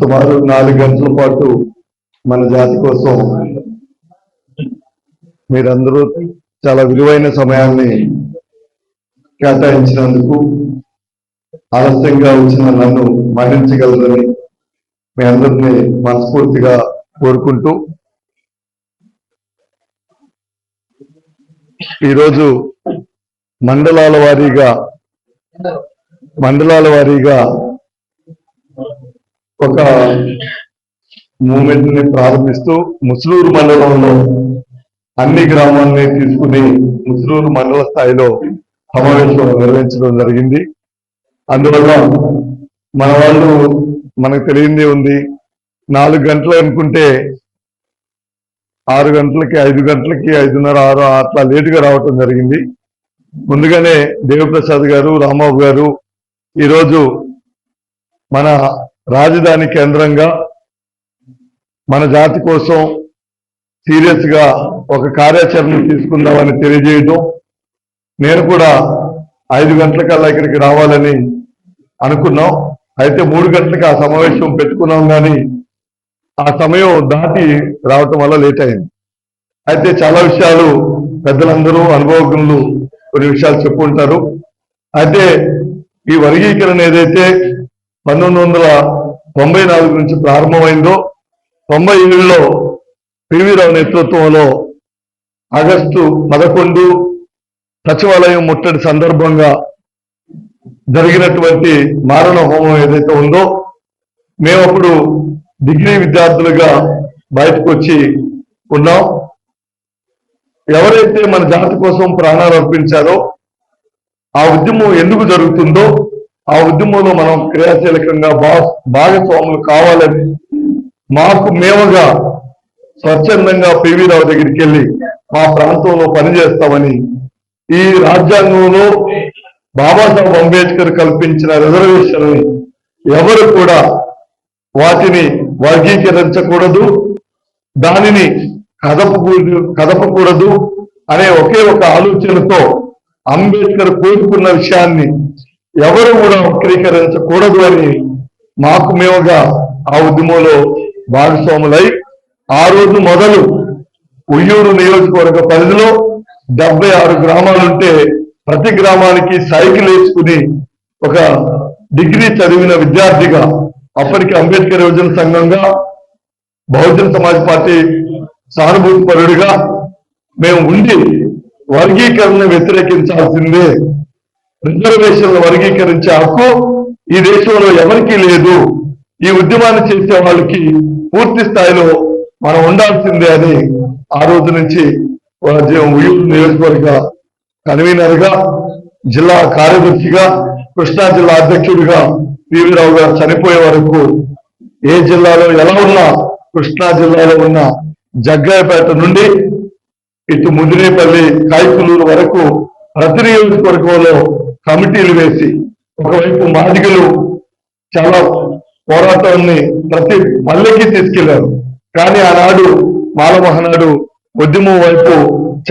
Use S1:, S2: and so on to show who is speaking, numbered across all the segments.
S1: సుమారు నాలుగు గంటల పాటు మన జాతి కోసం మీరందరూ చాలా విలువైన సమయాన్ని కేటాయించినందుకు ఆలస్యంగా వచ్చిన నన్ను మరణించగలరని మీ అందరినీ మనస్ఫూర్తిగా కోరుకుంటూ ఈరోజు మండలాల వారీగా మండలాల వారీగా ఒక మూమెంట్ని ప్రారంభిస్తూ ముసలూరు మండలంలో అన్ని గ్రామాలని తీసుకుని ముసలూరు మండల స్థాయిలో సమావేశం నిర్వహించడం జరిగింది. అందువల్ల మన వాళ్ళు మనకు తెలియందే ఉంది నాలుగు గంటలు అనుకుంటే ఆరు గంటలకి ఐదు గంటలకి ఐదున్నర ఆరు అట్లా లేటుగా రావటం జరిగింది. ముందుగానే దేవప్రసాద్ గారు రాంబాబు గారు ఈరోజు మన రాజధాని కేంద్రంగా మన జాతి కోసం సీరియస్గా ఒక కార్యాచరణ తీసుకుందామని తెలియజేయడం నేను కూడా ఐదు గంటలకల్లా ఇక్కడికి రావాలని అనుకున్నాం. అయితే మూడు గంటలకు ఆ సమావేశం పెట్టుకున్నాం కానీ ఆ సమయం దాటి రావటం వల్ల లేట్ అయింది. అయితే చాలా విషయాలు పెద్దలందరూ అనుభవజ్ఞులు కొన్ని విషయాలు చెప్పుకుంటారు అయితే ఈ వర్గీకరణ ఏదైతే పంతొమ్మిది వందల తొంభై నాలుగు నుంచి ప్రారంభమైందో తొంభై ఏడులో పివి రావు నేతృత్వంలో ఆగస్టు పదకొండు సచివాలయం ముట్టడి సందర్భంగా జరిగినటువంటి మారణ హోమం ఏదైతే ఉందో మేము అప్పుడు డిగ్రీ విద్యార్థులుగా బయటకు వచ్చి ఉన్నాం. ఎవరైతే మన జాతి కోసం ప్రాణాలు అర్పించారో ఆ ఉద్యమం ఎందుకు జరుగుతుందో ఆ ఉద్యమంలో మనం క్రియాశీలకంగా భా భాగస్వాములు కావాలని మాకు మేముగా స్వచ్ఛందంగా పివి రావు దగ్గరికి వెళ్ళి మా ప్రాంతంలో పనిచేస్తామని ఈ రాజ్యాంగంలో బాబాసాహెబ్ అంబేద్కర్ కల్పించిన రిజర్వేషన్ ఎవరు కూడా వాటిని వర్గీకరించకూడదు దానిని కదపకూడదు కదపకూడదు అనే ఒకే ఒక ఆలోచనతో అంబేద్కర్ కోరుకున్న విషయాన్ని ఎవరు కూడా వక్రీకరించకూడదు అని మాకు మేముగా ఆ ఉద్యమంలో భాగస్వాములై ఆ రోజు మొదలు ఉయ్యూరు నియోజకవర్గ పరిధిలో డెబ్బై ఆరు గ్రామాలుంటే ప్రతి గ్రామానికి సైకిల్ వేసుకుని ఒక డిగ్రీ చదివిన విద్యార్థిగా అప్పటికి అంబేద్కర్ యువజన సంఘంగా బహుజన సమాజ్ పార్టీ సానుభూతి పరుడిగా మేము ఉండి వర్గీకరణ వ్యతిరేకించాల్సిందే. రిజర్వేషన్లు వర్గీకరించే హక్కు ఈ దేశంలో ఎవరికీ లేదు. ఈ ఉద్యమాన్ని చేసే వాళ్ళకి పూర్తి స్థాయిలో మనం ఉండాల్సిందే అని ఆ రోజు నుంచి ఉయ్యూరు నియోజకవర్గ కన్వీనర్గా జిల్లా కార్యదర్శిగా కృష్ణా జిల్లా అధ్యక్షుడిగా పివిరావు గారు చనిపోయే వరకు ఏ జిల్లాలో ఎలా ఉన్నా కృష్ణా జిల్లాలో ఉన్న జగ్గాయపేట నుండి ఇటు ముదిరేపల్లి కాయకులూరు వరకు ప్రతి నియోజకవర్గంలో కమిటీలు వేసి ఒకవైపు మాదిగలు చాలా పోరాటాన్ని ప్రతి పల్లెకి తీసుకెళ్ళారు. కానీ ఆనాడు మాలమహనాడు ఉద్యమం వైపు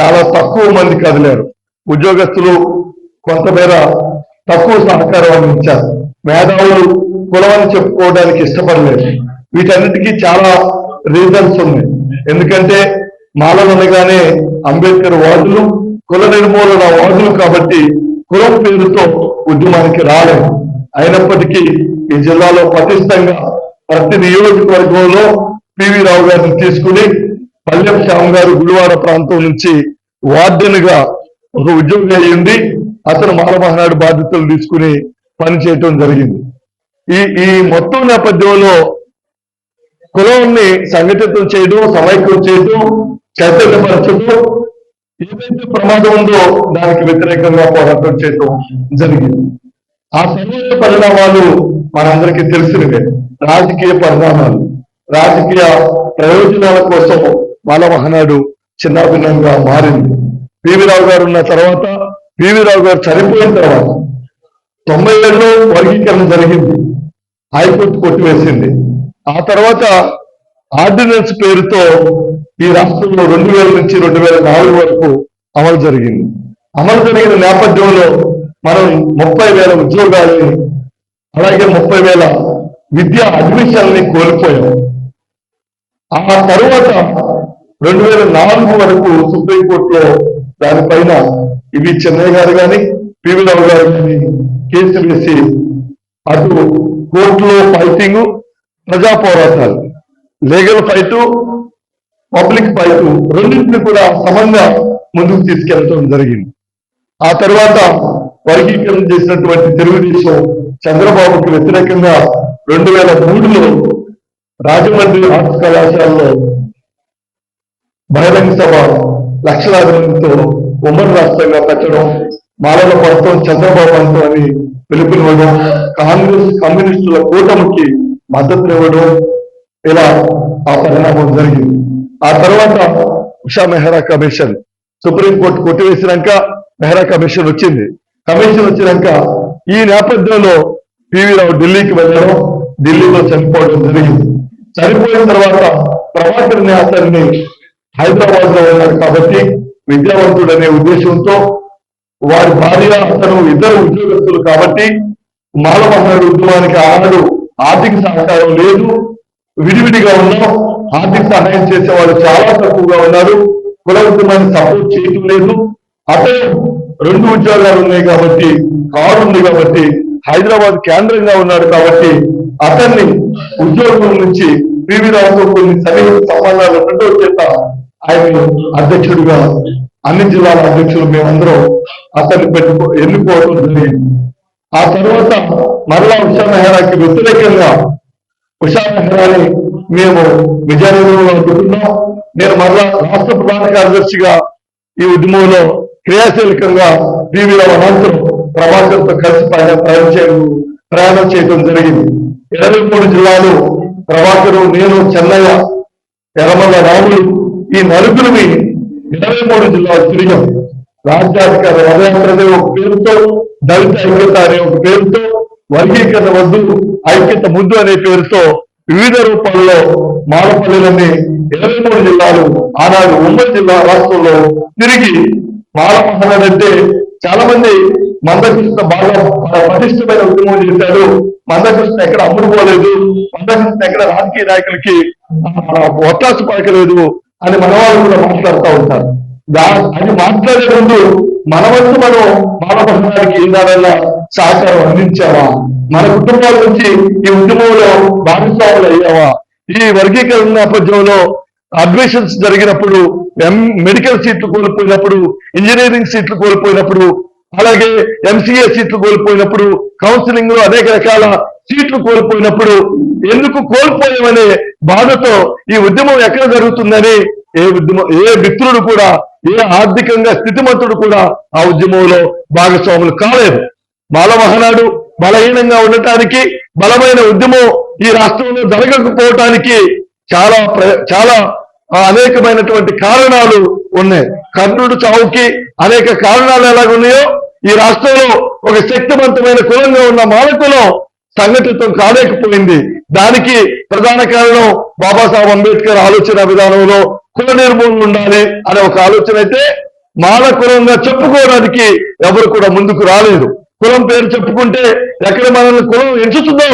S1: చాలా తక్కువ మంది కదిలారు. ఉద్యోగస్తులు కొంతమేర తక్కువ సహకారం అందించారు. మేధావులు కులమని చెప్పుకోవడానికి ఇష్టపడలేదు. వీటన్నిటికీ చాలా రీజన్స్ ఉన్నాయి. ఎందుకంటే మాలలు అనగానే అంబేద్కర్ వాదులు కుల నిర్మూలన వాదులు కాబట్టి కులం పేరుతో ఉద్యమానికి రాలేదు. అయినప్పటికీ ఈ జిల్లాలో పటిష్టంగా ప్రతి నియోజకవర్గంలో పివి రావు గారిని తీసుకుని పల్లెం శ్యామ్ గారు గుడివాడ ప్రాంతం నుంచి వార్డెన్గా ఒక ఉద్యోగి అయ్యింది. అతను మాలమహనాడు బాధ్యతలు తీసుకుని పనిచేయటం జరిగింది. ఈ ఈ మొత్తం నేపథ్యంలో కులాన్ని సంఘటితం చేయడం సమైక్యం చేయడం చైతన్యపరచడం ఏదైతే ప్రమాదం ఉందో దానికి వ్యతిరేకంగా పోరాటం చేయడం జరిగింది? ఆ సమయ పరిణామాలు మనందరికీ తెలిసినవే. రాజకీయ పరిణామాలు. రాజకీయ ప్రయోజనాల కోసం మాలమహనాడు చిన్నాభిన్నంగా మారింది. పివి రావు గారు ఉన్న తర్వాత పివి రావు గారు చనిపోయిన తర్వాత తొంభై ఏళ్ళలో వర్గీకరణ జరిగింది. హైకోర్టు కొట్టివేసింది. ఆ తర్వాత ఆర్డినెన్స్ పేరుతో ఈ రాష్ట్రంలో రెండు వేల నుంచి రెండు వేల నాలుగు వరకు అమలు జరిగింది. అమలు జరిగిన నేపథ్యంలో మనం ముప్పై వేల ఉద్యోగాలని అలాగే ముప్పై వేల విద్యా అడ్మిషన్ని కోల్పోయాం. ఆ తరువాత రెండు వేల నాలుగు వరకు సుప్రీంకోర్టులో దానిపైన ఇవి చెన్నై గారు కానీ పివి రావు గారు కానీ కేసులు వేసి అటు కోర్టులో ఫైటింగ్ ప్రజా పోరాటాలు. లీగల్ ఫైట్ పబ్లిక్ ఫైట్ రెండింటిని కూడా సమంగా ముందుకు తీసుకెళ్ళడం జరిగింది. ఆ తర్వాత వర్గీకరణ చేసినటువంటి తెలుగుదేశం చంద్రబాబుకి వ్యతిరేకంగా రెండు వేల మూడులో రాజమండ్రి ఆర్ట్స్ కళాశాలలో బహిరంగ సభ లక్షలాది మందితో ఉమ్మడి రాష్ట్రంగా పెట్టడం మాలల పడతాం చంద్రబాబు అంతం అని పిలుపునివ్వడం కాంగ్రెస్ కమ్యూనిస్టుల కూటమికి మద్దతునివ్వడం ఇలా ఆ పరిణామం జరిగింది. ఆ తర్వాత Usha Mehra commission supreme court కొట్టివేసినాక Mehra commission వచ్చింది. కమిషన్ వచ్చినాక ఈ నేపథ్యంలో పివి రావు ఢిల్లీకి వెళ్ళడం ఢిల్లీలో చనిపోవడం జరిగింది. చనిపోయిన తర్వాత ప్రభాకర్ న్యాసాన్ని హైదరాబాద్లో ఉన్నారు కాబట్టి విద్యావంతుడు అనే ఉద్దేశంతో వారి భార్య అతను ఇద్దరు ఉద్యోగస్తులు కాబట్టి మాలమహనాడు ఉద్యమానికి ఆనాడు ఆర్థిక సహకారం లేదు. విడివిడిగా ఉన్నాం. ఆర్థిక సహాయం చేసే వాళ్ళు చాలా తక్కువగా ఉన్నారు. కుల ఉద్యమాన్ని సపోర్ట్ చేయటం లేదు. అతను రెండు ఉద్యోగాలు ఉన్నాయి కాబట్టి కారు ఉంది కాబట్టి హైదరాబాద్ కేంద్రంగా ఉన్నాడు కాబట్టి అతన్ని ఉద్యోగం నుంచి పివి రావుతో కొన్ని సన్నిహిత సంబంధాలు ఉండటం చేత ఆయన అధ్యక్షుడిగా అన్ని జిల్లాల అధ్యక్షులు మేమందరం అతన్ని పెట్టుకో ఎన్నుకోవడం జరిగింది. ఆ తర్వాత మరలా ఉషా మెహరాకి వ్యతిరేకంగా ఉషా మేము విజయనగరంలో అనుకుంటున్నాం నేను మరలా రాష్ట్ర ప్రధాన కార్యదర్శిగా ఈ ఉద్యమంలో క్రియాశీలకంగా టీవీలో అనంతరం ప్రభాకర్తో కలిసి ప్రయాణం చేయడం ప్రయాణం చేయడం జరిగింది. ఇరవై మూడు జిల్లాలు ప్రభాకరు నేను చెన్నయ్య ఎర్రమల్ల రాములు ఈ నలుగురిని ఇరవై మూడు జిల్లాలు తిరిగాం. రాజ్యాధికారి రథయాత్ర అనే ఒక పేరుతో దళిత ఐక్యత అనే ఒక పేరుతో వర్గీకరణ వద్దు ఐక్యత ముద్దు అనే పేరుతో వివిధ రూపాల్లో మాలపల్లిలోని ఇరవై మూడు జిల్లాలు ఆనాడు ఉమ్మడి జిల్లా రాష్ట్రంలో తిరిగి మాలమహనాడు అంటే చాలా మంది మందకృష్ణ బాగా పటిష్టమైన ఉద్యమం చేశారు. మందకృష్ణ ఎక్కడ అమ్ముడుపోలేదు మందకృష్ణ ఎక్కడ రాజకీయ నాయకులకి ఒత్తాసు పలకలేదు అని మన వాళ్ళు కూడా మాట్లాడుతూ ఉంటారు. దా అది మాట్లాడే ముందు మన వంతు మనం మానవహానికి ఏదాడల్లా సహకారం అందించావా? మన కుటుంబాల నుంచి ఈ ఉద్యమంలో భాగస్వాములు అయ్యావా? ఈ వర్గీకరణ నేపథ్యంలో అడ్మిషన్స్ జరిగినప్పుడు ఎం మెడికల్ సీట్లు కోల్పోయినప్పుడు ఇంజనీరింగ్ సీట్లు కోల్పోయినప్పుడు అలాగే ఎంసీఏ సీట్లు కోల్పోయినప్పుడు కౌన్సిలింగ్లో అనేక రకాల సీట్లు కోల్పోయినప్పుడు ఎందుకు కోల్పోయామనే బాధతో ఈ ఉద్యమం ఎక్కడ జరుగుతుందని ఏ ఉద్యమం ఏ మిత్రుడు కూడా ఏ ఆర్థికంగా స్థితిమంతుడు కూడా ఆ ఉద్యమంలో భాగస్వాములు కాలేదు. బాలమహనాడు బలహీనంగా ఉండటానికి బలమైన ఉద్యమం ఈ రాష్ట్రంలో జరగకపోవటానికి చాలా ప్ర- చాలా అనేకమైనటువంటి కారణాలు ఉన్నాయి. కర్ణుడు చావుకి అనేక కారణాలు ఎలాగున్నాయో ఈ రాష్ట్రంలో ఒక శక్తివంతమైన కులంగా ఉన్న మానకులం సంఘటితం కాలేకపోయింది. దానికి ప్రధాన కారణం బాబాసాహెబ్ అంబేద్కర్ ఆలోచన విధానంలో కుల నిర్మూలన ఉండాలి అనే ఒక ఆలోచన అయితే మాల కులంగా చెప్పుకోవడానికి ఎవరు కూడా ముందుకు రాలేదు. కులం పేరు చెప్పుకుంటే ఎక్కడ మనల్ని కులం ఎంచుతుందో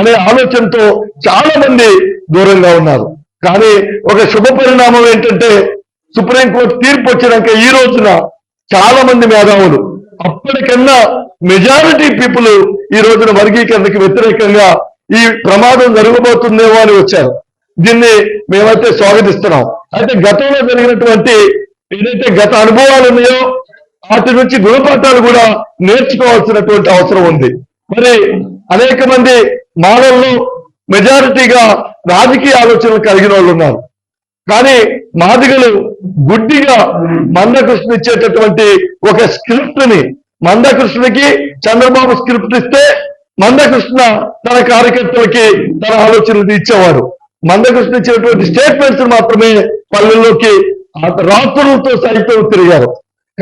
S1: అనే ఆలోచనతో చాలా మంది దూరంగా ఉన్నారు. కానీ ఒక శుభ పరిణామం ఏంటంటే సుప్రీంకోర్టు తీర్పు వచ్చినాక ఈ రోజున చాలా మంది మేధావులు అప్పటికన్నా మెజారిటీ పీపుల్ ఈ రోజున వర్గీకరణకి వ్యతిరేకంగా ఈ ప్రమాదం జరగబోతుందేమో అని వచ్చారు. దీన్ని మేమైతే స్వాగతిస్తున్నాం. అయితే గతంలో జరిగినటువంటి ఏదైతే గత అనుభవాలు ఉన్నాయో వాటి నుంచి గుణపాఠాలు కూడా నేర్చుకోవాల్సినటువంటి అవసరం ఉంది. మరి అనేక మంది మానవులు మెజారిటీగా రాజకీయ ఆలోచనలు కలిగిన వాళ్ళు ఉన్నారు. కానీ మాదిగలు గుడ్డిగా మందకృష్ణ ఇచ్చేటటువంటి ఒక స్క్రిప్ట్ని మందకృష్ణకి చంద్రబాబు స్క్రిప్ట్ ఇస్తే మందకృష్ణ తన కార్యకర్తలకి తన ఆలోచనలు ఇచ్చేవారు. మందకృష్ణ ఇచ్చేటువంటి స్టేట్మెంట్స్ మాత్రమే పల్లెల్లోకి రాత్రులతో సైతం తిరిగారు.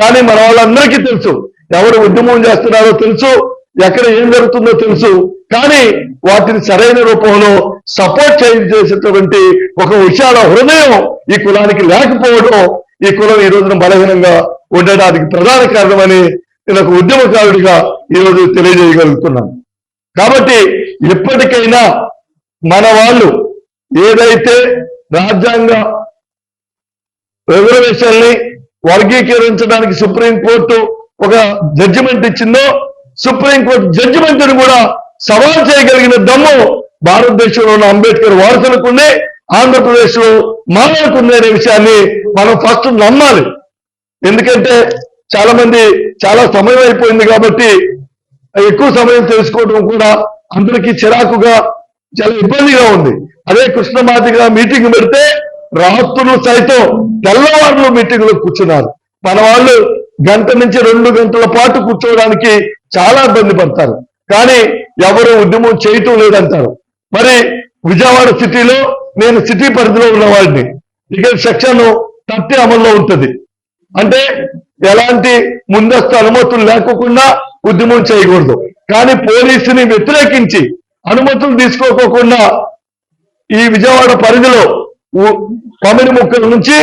S1: కానీ మన వాళ్ళందరికీ తెలుసు. ఎవరు ఉద్యమం చేస్తున్నారో తెలుసు. ఎక్కడ ఏం జరుగుతుందో తెలుసు. కానీ వాటిని సరైన రూపంలో సపోర్ట్ చేసేటటువంటి ఒక విశాల హృదయం ఈ కులానికి లేకపోవడం ఈ కులం ఈ రోజున బలహీనంగా ఉండడానికి ప్రధాన కారణమని నేను ఒక ఉద్యమకారుడిగా ఈరోజు రోజు తెలియజేయగలుగుతున్నాను. కాబట్టి ఎప్పటికైనా మన వాళ్ళు ఏదైతే రాజ్యాంగ రిజర్వేషన్ని వర్గీకరించడానికి సుప్రీంకోర్టు ఒక జడ్జిమెంట్ ఇచ్చిందో సుప్రీంకోర్టు జడ్జిమెంట్ని కూడా సవాల్ చేయగలిగిన దమ్ము భారతదేశంలో ఉన్న అంబేద్కర్ వారసులకుంది ఆంధ్రప్రదేశ్లో మానవులకుంది అనే విషయాన్ని మనం ఫస్ట్ నమ్మాలి. ఎందుకంటే చాలా మంది చాలా సమయం అయిపోయింది కాబట్టి ఎక్కువ సమయం తెలుసుకోవడం కూడా అందరికీ చిరాకుగా చాలా ఇబ్బందిగా ఉంది. అదే కృష్ణమాదిగా మీటింగ్ పెడితే రాత్రులు సైతం తెల్లవారులు మీటింగ్లో కూర్చున్నారు. మన వాళ్ళు గంట నుంచి రెండు గంటల పాటు కూర్చోవడానికి చాలా ఇబ్బంది పడతారు. కానీ ఎవరు ఉద్యమం చేయటం లేదంటారు. మరి విజయవాడ సిటీలో నేను సిటీ పరిధిలో ఉన్నవాడిని. ఇక సెక్షన్ థర్టీ అమల్లో ఉంటుంది. అంటే ఎలాంటి ముందస్తు అనుమతులు లేకోకుండా ఉద్యమం చేయకూడదు. కానీ పోలీసుని వ్యతిరేకించి అనుమతులు తీసుకోకోకుండా ఈ విజయవాడ పరిధిలో పమిడి ముక్కల నుంచి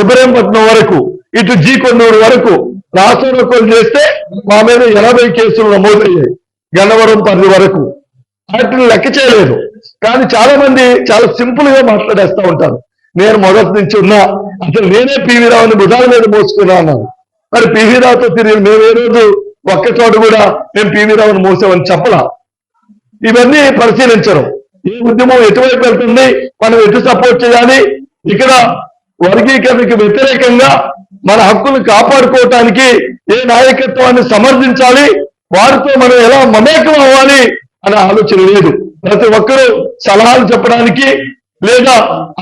S1: ఇబ్రహీంపట్నం వరకు ఇటు జీ కొన్నూరు వరకు రాష్ట్రోకోలు చేస్తే మా మీద ఎనభై కేసులు నమోదయ్యాయి గన్నవరం పరిధి వరకు. వాటిని లెక్క చేయలేదు. కానీ చాలా మంది చాలా సింపుల్గా మాట్లాడేస్తా ఉంటారు. నేను మొదటి నుంచి ఉన్నా అసలు నేనే పివి రావుని భుజాల మీద మోసుకున్నా అన్నాను. మరి పివి రావుతో తిరిగి మేము ఏ రోజు ఒక్క చోట కూడా మేము పివి రావుని మోసామని చెప్పలా? ఇవన్నీ పరిశీలించరు. ఈ ఉద్యమం ఎటువైపు వెళ్తుంది? మనం ఎటు సపోర్ట్ చేయాలి? ఇక్కడ వర్గీకరణకి వ్యతిరేకంగా మన హక్కులు కాపాడుకోవటానికి ఏ నాయకత్వాన్ని సమర్థించాలి? వారితో మనం ఎలా మమేకం అవ్వాలి అనే ఆలోచన లేదు. ప్రతి ఒక్కరూ సలహాలు చెప్పడానికి లేదా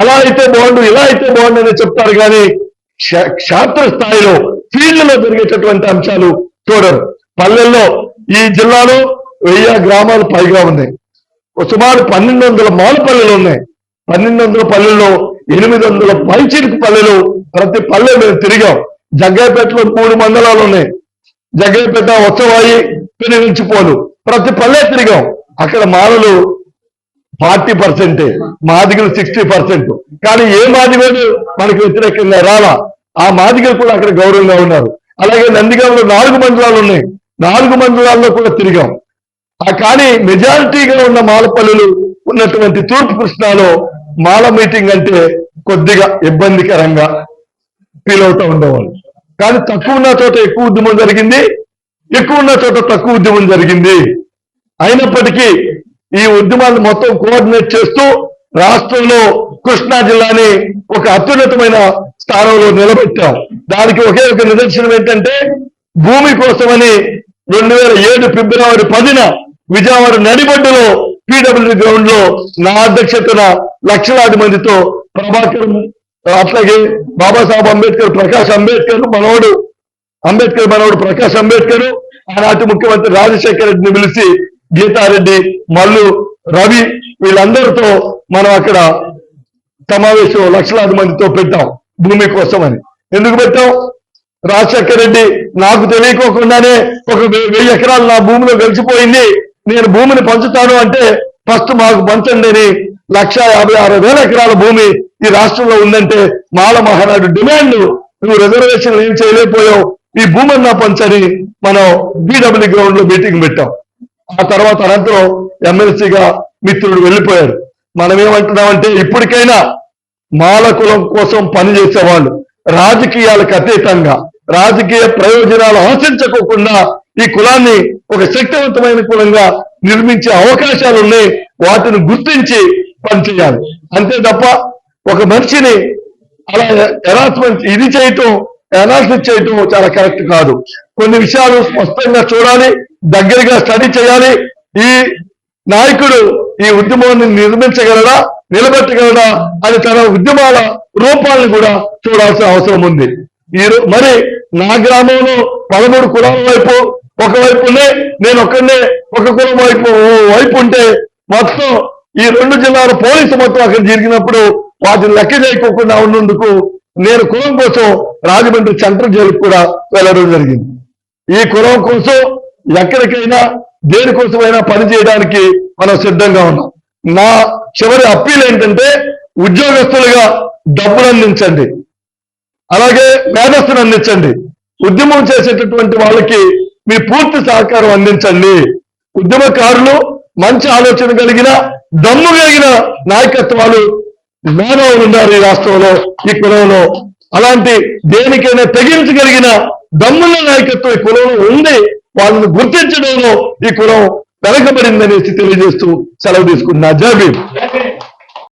S1: అలా అయితే బాగుండు ఇలా అయితే బాగుండు అని చెప్తారు కానీ క్ష- క్షేత్ర స్థాయిలో ఫీల్డ్లో జరిగేటటువంటి అంశాలు చూడరు. పల్లెల్లో ఈ జిల్లాలో వెయ్యి గ్రామాలు పైగా ఉన్నాయి. సుమారు పన్నెండు వందల మాల పల్లెలు ఉన్నాయి. పన్నెండు వందల పల్లెల్లో ఎనిమిది వందల పైచిరుకు పల్లెలు ప్రతి పల్లె మేము తిరిగాం. జగ్గైపేటలో మూడు మండలాలు ఉన్నాయి. జగ్గైపేట ఉత్సవాయి పెనుగంచిపోలు ప్రతి పల్లె తిరిగాం. అక్కడ మాలలు ఫార్టీ పర్సెంటే మాదిగలు సిక్స్టీ పర్సెంట్. కానీ ఏ మాదిగలు మనకు వ్యతిరేకంగా రాలా? ఆ మాదిగలు కూడా అక్కడ గౌరవంగా ఉన్నారు. అలాగే నందిగంలో నాలుగు మండలాలు ఉన్నాయి. నాలుగు మండలాల్లో కూడా తిరిగాం. ఆ కానీ మెజారిటీగా ఉన్న మాలపల్లులు ఉన్నటువంటి తూర్పు కృష్ణాలో మాల మీటింగ్ అంటే కొద్దిగా ఇబ్బందికరంగా ఫీల్ అవుతూ ఉండేవాళ్ళు. కానీ తక్కువ ఉన్న చోట ఎక్కువ ఉద్యమం జరిగింది ఎక్కువ ఉన్న చోట తక్కువ ఉద్యమం జరిగింది. అయినప్పటికీ ఈ ఉద్యమాన్ని మొత్తం కోఆర్డినేట్ చేస్తూ రాష్ట్రంలో కృష్ణా జిల్లాని ఒక అత్యున్నతమైన స్థానంలో నిలబెట్టాం. దానికి ఒకే ఒక నిదర్శనం ఏంటంటే భూమి కోసమని రెండు వేల ఏడు ఫిబ్రవరి పదిన విజయవాడ నడిబొడ్డులో పీడబ్ల్యూ గ్రౌండ్లో నా అధ్యక్షతన లక్షలాది మందితో ప్రభాకర్ అట్లాగే బాబాసాహెబ్ అంబేద్కర్ ప్రకాష్ అంబేద్కర్ మనవడు అంబేద్కర్ మనవడు ప్రకాష్ అంబేద్కర్ ఆనాటి ముఖ్యమంత్రి రాజశేఖర రెడ్డిని పిలిచి గీతారెడ్డి మల్లు రవి వీళ్ళందరితో మనం అక్కడ సమావేశం లక్షలాది మందితో పెట్టాం భూమి కోసం అని ఎందుకు పెట్టాం? రాజశేఖర రెడ్డి నాకు తెలియకోకుండానే ఒక వెయ్యి ఎకరాలు నా భూమిలో కలిసిపోయింది నేను భూమిని పంచుతాను అంటే ఫస్ట్ మాకు పంచండి అని లక్ష యాభై ఆరు వేల ఎకరాల భూమి ఈ రాష్ట్రంలో ఉందంటే మాల మహానాడు డిమాండ్ నువ్వు. రిజర్వేషన్ ఏం చేయలేకపోయావు. ఈ భూమిని నా పంచని మనం బీడబ్ల్యూ గ్రౌండ్లో మీటింగ్ పెట్టాం. ఆ తర్వాత అనంతరం ఎమ్మెల్సీగా మిత్రుడు వెళ్ళిపోయారు. మనం ఏమంటున్నామంటే ఇప్పటికైనా మాల కులం కోసం పనిచేసేవాళ్ళు రాజకీయాలకు అతీతంగా రాజకీయ ప్రయోజనాలు ఆశించకోకుండా ఈ కులాన్ని ఒక శక్తివంతమైన కులంగా నిర్మించే అవకాశాలు ఉన్నాయి వాటిని గుర్తించి పనిచేయాలి అంతే తప్ప ఒక మనిషిని అలా ఎనాలిస్మెంట్ ఇది చేయటం అనాలిసిస్ చేయటం చాలా కరెక్ట్ కాదు. కొన్ని విషయాలు స్పష్టంగా చూడాలి దగ్గరగా స్టడీ చేయాలి. ఈ నాయకుడు ఈ ఉద్యమాన్ని నిర్మించగలడా నిలబెట్టగలడా అని తన ఉద్యమాల రూపాలను కూడా చూడాల్సిన అవసరం ఉంది. ఈ మరి నా గ్రామంలో పదమూడు కులాల వైపు ఒకవైపునే నేను ఒక్కనే ఒక కులం వైపు ఓ వైపు ఉంటే మొత్తం ఈ రెండు జిల్లాల పోలీసు మొత్తం అక్కడ జరిగినప్పుడు వాటిని లెక్క చేయకోకుండా ఉన్నందుకు నేను కులం కోసం రాజమండ్రి సెంట్రల్ జైలుకు కూడా వెళ్ళడం జరిగింది. ఈ కులం కోసం ఎక్కడికైనా దేనికోసమైనా పని చేయడానికి మనం సిద్ధంగా ఉన్నాం. నా చివరి అప్పీల్ ఏంటంటే ఉద్యోగస్తులుగా డబ్బులు అందించండి. అలాగే మేధస్సును అందించండి. ఉద్యమం చేసేటటువంటి వాళ్ళకి మీ పూర్తి సహకారం అందించండి. ఉద్యమకారులు మంచి ఆలోచన కలిగిన దమ్ము కలిగిన నాయకత్వాలు మేధావులు ఉన్నారు ఈ రాష్ట్రంలో ఈ కులంలో. అలాంటి దేనికైనా తెగించగలిగిన దమ్ముల నాయకత్వం ఈ కులంలో ఉంది. వాళ్ళని గుర్తించడంలో ఈ కులం వెనకబడిందనేసి తెలియజేస్తూ సెలవు తీసుకుంటున్నా. జాబీ